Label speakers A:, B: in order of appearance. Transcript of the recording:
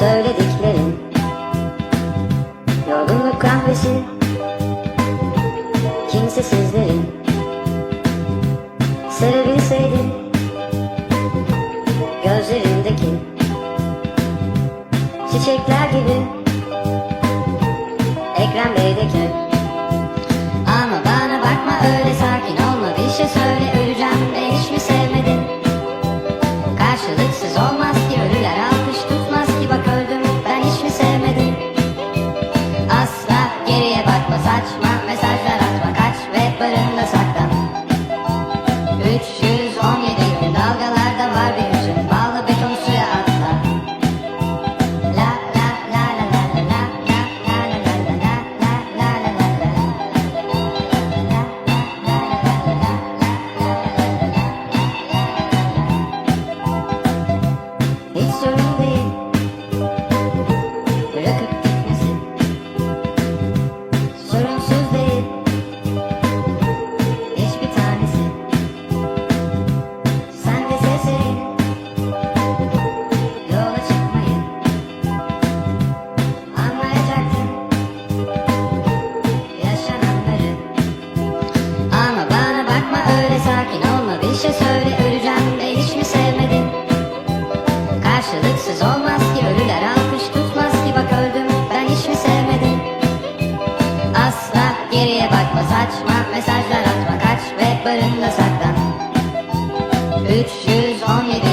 A: söylediklerin Yorgunluk kahvesi. Kimsesizlerin Sevebilseydin Gözlerindeki Çiçekler gibi. Ekrem Bey'deki 317 gün dalgalarda var bir hüzün Bağlı beton suya atla La la la la la la la la la la la la la la la la Hiç sorun değil Dolaplarında saklan 317